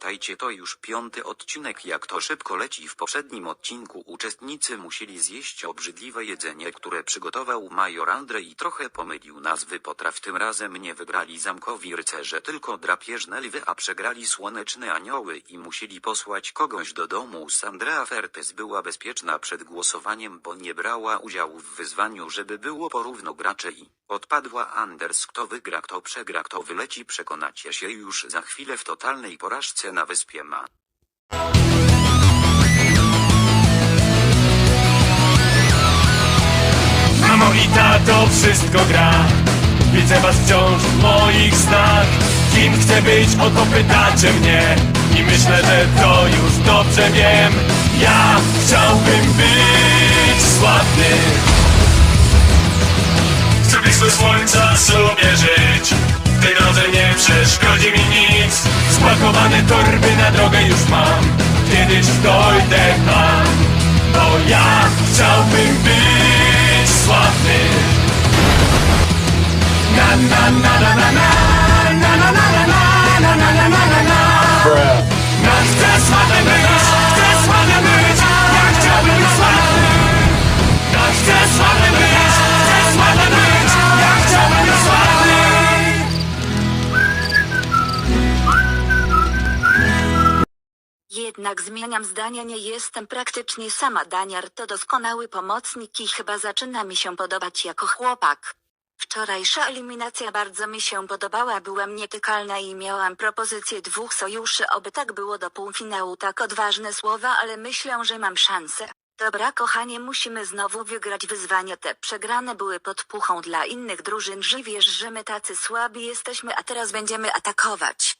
witajcie to już piąty odcinek. Jak to szybko leci. W poprzednim odcinku uczestnicy musieli zjeść obrzydliwe jedzenie które przygotował major Andrzej i trochę pomylił nazwy. Potraw tym razem nie wygrali zamkowi rycerze tylko drapieżne lwy a przegrali słoneczne anioły i musieli posłać kogoś do domu. Sandra Fertes była bezpieczna przed głosowaniem bo nie brała udziału w wyzwaniu żeby było porówno gracze i odpadła Anders. Kto wygra kto przegra kto wyleci przekonacie się już za chwilę w totalnej porażce na wyspie ma. Mamo i tato, wszystko gra. Widzę was wciąż w moich snach. Kim chcę być, o to pytacie mnie. I myślę, że to już dobrze wiem. Ja chciałbym być sławny. Chcę blisko słońca sobie żyć W tej drodze nie przeszkodzi mi nic Spakowane torby na drogę już mam Kiedyś dojdę tam Bo ja chciałbym być sławny Na na na na na na Na na na na na na na na na na Jednak zmieniam zdania, nie jestem praktycznie sama. Daniar to doskonały pomocnik i chyba zaczyna mi się podobać jako chłopak. Wczorajsza eliminacja bardzo mi się podobała, byłam nietykalna i miałam propozycję dwóch sojuszy, oby tak było do półfinału. Tak odważne słowa, ale myślę, że mam szansę. Dobra kochanie, musimy znowu wygrać wyzwanie. Te przegrane były podpuchą dla innych drużyn, że wiesz, że my tacy słabi jesteśmy, a teraz będziemy atakować.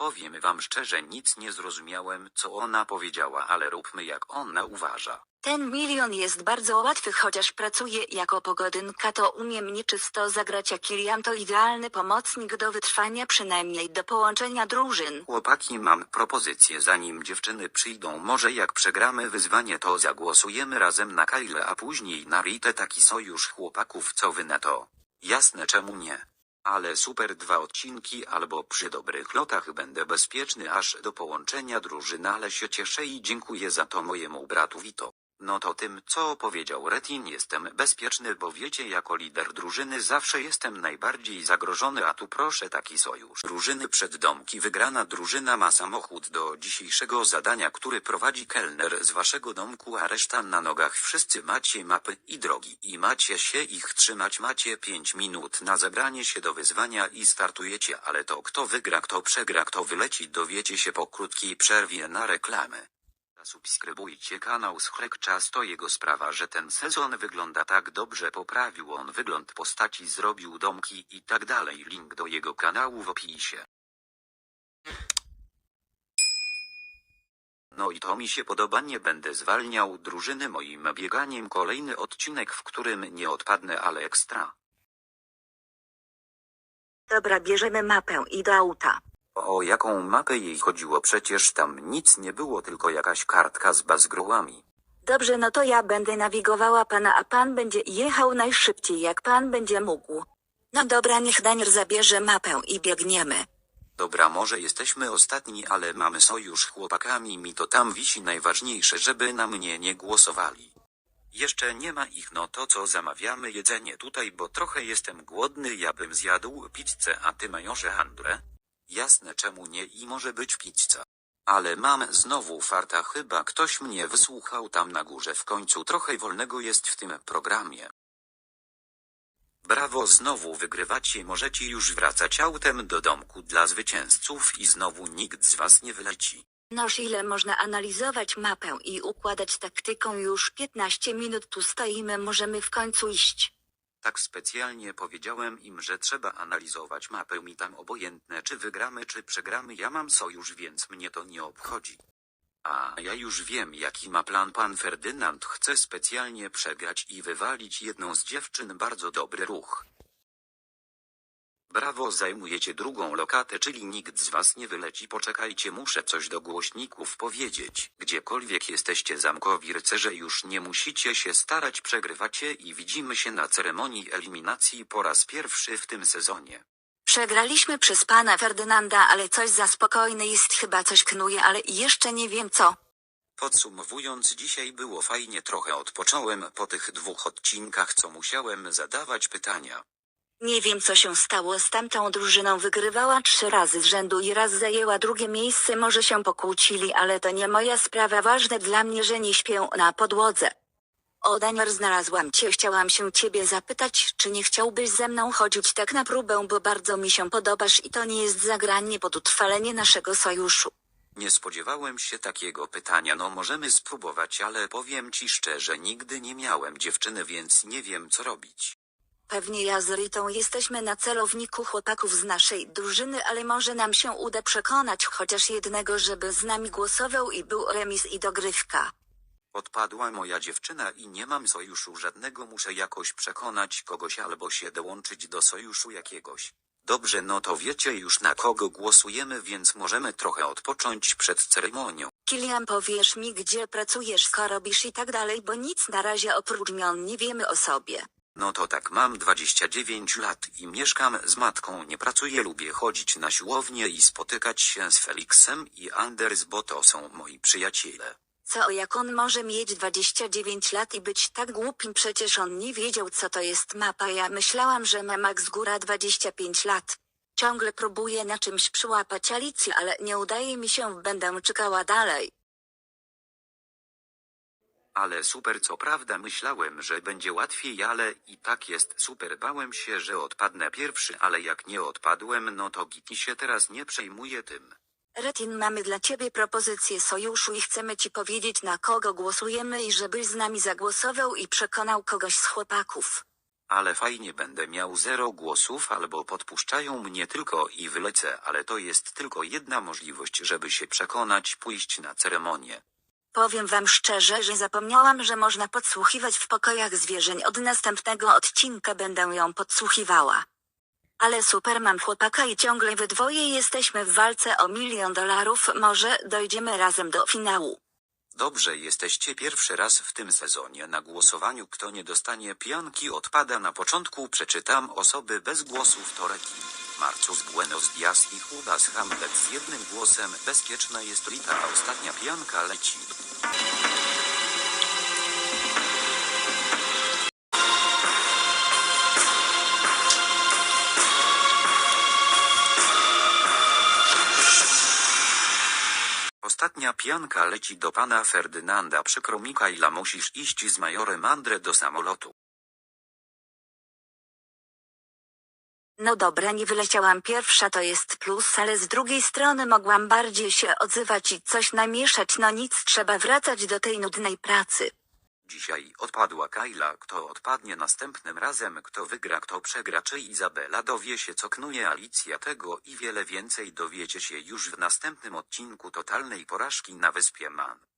Powiem wam szczerze nic nie zrozumiałem co ona powiedziała ale róbmy jak ona uważa. Ten milion jest bardzo łatwy, chociaż pracuję jako pogodynka, to umiem nieczysto zagrać, a Kilian to idealny pomocnik do wytrwania, przynajmniej do połączenia drużyn. Chłopaki mam propozycję zanim dziewczyny przyjdą może jak przegramy wyzwanie to zagłosujemy razem na Kyle a później na Ritę taki sojusz chłopaków co wy na to. Jasne czemu nie. Ale super dwa odcinki albo przy dobrych lotach będę bezpieczny aż do połączenia drużyn ale się cieszę i dziękuję za to mojemu bratu Vito. No to tym co powiedział Retin jestem bezpieczny bo wiecie jako lider drużyny zawsze jestem najbardziej zagrożony a tu proszę taki sojusz. Drużyny przed domki wygrana drużyna ma samochód do dzisiejszego zadania który prowadzi kelner z waszego domku a reszta na nogach wszyscy macie mapy i drogi i macie się ich trzymać macie 5 minut na zebranie się do wyzwania i startujecie ale to kto wygra kto przegra kto wyleci dowiecie się po krótkiej przerwie na reklamę. Zasubskrybujcie kanał Schrek Czas to jego sprawa, że ten sezon wygląda tak dobrze poprawił on wygląd postaci zrobił domki i tak dalej link do jego kanału w opisie. No i to mi się podoba nie będę zwalniał drużyny moim bieganiem kolejny odcinek w którym nie odpadnę ale ekstra. Dobra, bierzemy mapę i do auta. O jaką mapę jej chodziło przecież tam nic nie było tylko jakaś kartka z bazgrołami. Dobrze, no to ja będę nawigowała pana, a pan będzie jechał najszybciej, jak pan będzie mógł. No dobra, niech Daniel zabierze mapę i biegniemy. Dobra może jesteśmy ostatni ale mamy sojusz chłopakami mi to tam wisi najważniejsze żeby na mnie nie głosowali. Jeszcze nie ma ich no to co zamawiamy jedzenie tutaj bo trochę jestem głodny ja bym zjadł pizzę a ty majorze Andre? Jasne czemu nie i może być pizza. Ale mam znowu farta chyba ktoś mnie wysłuchał tam na górze w końcu trochę wolnego jest w tym programie. Brawo znowu wygrywacie możecie już wracać autem do domku dla zwycięzców i znowu nikt z was nie wyleci. Noż ile można analizować mapę i układać taktyką już 15 minut tu stoimy, możemy w końcu iść. Tak specjalnie powiedziałem im, że trzeba analizować mapę mi tam obojętne czy wygramy czy przegramy ja mam sojusz więc mnie to nie obchodzi. A ja już wiem jaki ma plan pan Ferdynand chce specjalnie przegrać i wywalić jedną z dziewczyn bardzo dobry ruch. Brawo zajmujecie drugą lokatę czyli nikt z was nie wyleci poczekajcie muszę coś do głośników powiedzieć gdziekolwiek jesteście zamkowi rycerze już nie musicie się starać przegrywacie i widzimy się na ceremonii eliminacji po raz pierwszy w tym sezonie. Przegraliśmy przez pana Ferdynanda, ale coś za spokojny jest, chyba coś knuje, ale jeszcze nie wiem co. Podsumowując, dzisiaj było fajnie, trochę odpocząłem po tych dwóch odcinkach, co musiałem zadawać pytania. Nie wiem co się stało z tamtą drużyną, wygrywała trzy razy z rzędu i raz zajęła drugie miejsce, może się pokłócili, ale to nie moja sprawa, ważne dla mnie, że nie śpię na podłodze. O Daniel, znalazłam cię, chciałam się ciebie zapytać, czy nie chciałbyś ze mną chodzić tak na próbę, bo bardzo mi się podobasz i to nie jest zagranie pod utrwalenie naszego sojuszu. Nie spodziewałem się takiego pytania, no możemy spróbować, ale powiem ci szczerze, nigdy nie miałem dziewczyny, więc nie wiem co robić. Pewnie ja z Ritą jesteśmy na celowniku chłopaków z naszej drużyny, ale może nam się uda przekonać chociaż jednego, żeby z nami głosował i był remis i dogrywka. Odpadła moja dziewczyna i nie mam sojuszu żadnego, muszę jakoś przekonać kogoś albo się dołączyć do sojuszu jakiegoś. Dobrze, no to wiecie już na kogo głosujemy, więc możemy trochę odpocząć przed ceremonią. Kilian, powiesz mi, gdzie pracujesz, co robisz i tak dalej, bo nic na razie oprócz mion nie wiemy o sobie. No to tak, mam 29 lat i mieszkam z matką, nie pracuję, lubię chodzić na siłownię i spotykać się z Felixem i Anders, bo to są moi przyjaciele. Co jak on może mieć 29 lat i być tak głupim, przecież on nie wiedział co to jest mapa, ja myślałam, że ma max góra 25 lat. Ciągle próbuję na czymś przyłapać Alicję, ale nie udaje mi się, będę czekała dalej. Ale super, co prawda myślałem, że będzie łatwiej, ale i tak jest super. Bałem się, że odpadnę pierwszy, ale jak nie odpadłem, no to Giti się teraz nie przejmuje tym. Retin, mamy dla ciebie propozycję sojuszu i chcemy ci powiedzieć na kogo głosujemy i żebyś z nami zagłosował i przekonał kogoś z chłopaków. Ale fajnie będę miał zero głosów albo podpuszczają mnie tylko i wylecę, ale to jest tylko jedna możliwość, żeby się przekonać, pójść na ceremonię. Powiem wam szczerze, że zapomniałam, że można podsłuchiwać w pokojach zwierzeń. Od następnego odcinka będę ją podsłuchiwała. Ale super mam chłopaka i ciągle we dwoje jesteśmy w walce o milion dolarów, może dojdziemy razem do finału. Dobrze, jesteście pierwszy raz w tym sezonie na głosowaniu. Kto nie dostanie pianki odpada na początku. Przeczytam osoby bez głosów to Rekin, Marcus Buenos Dias i Judas Hamlet z jednym głosem. Bezpieczna jest Rita, a ostatnia pianka leci. Ostatnia pianka leci do pana Ferdynanda. Przykro Mikaela, musisz iść z majorem Andre do samolotu. No dobra, nie wyleciałam pierwsza, to jest plus, ale z drugiej strony mogłam bardziej się odzywać i coś namieszać. No nic, trzeba wracać do tej nudnej pracy. Dzisiaj odpadła Kyla, kto odpadnie następnym razem, kto wygra, kto przegra, czy Izabela dowie się co knuje Alicja tego i wiele więcej dowiecie się już w następnym odcinku totalnej porażki na wyspie Man.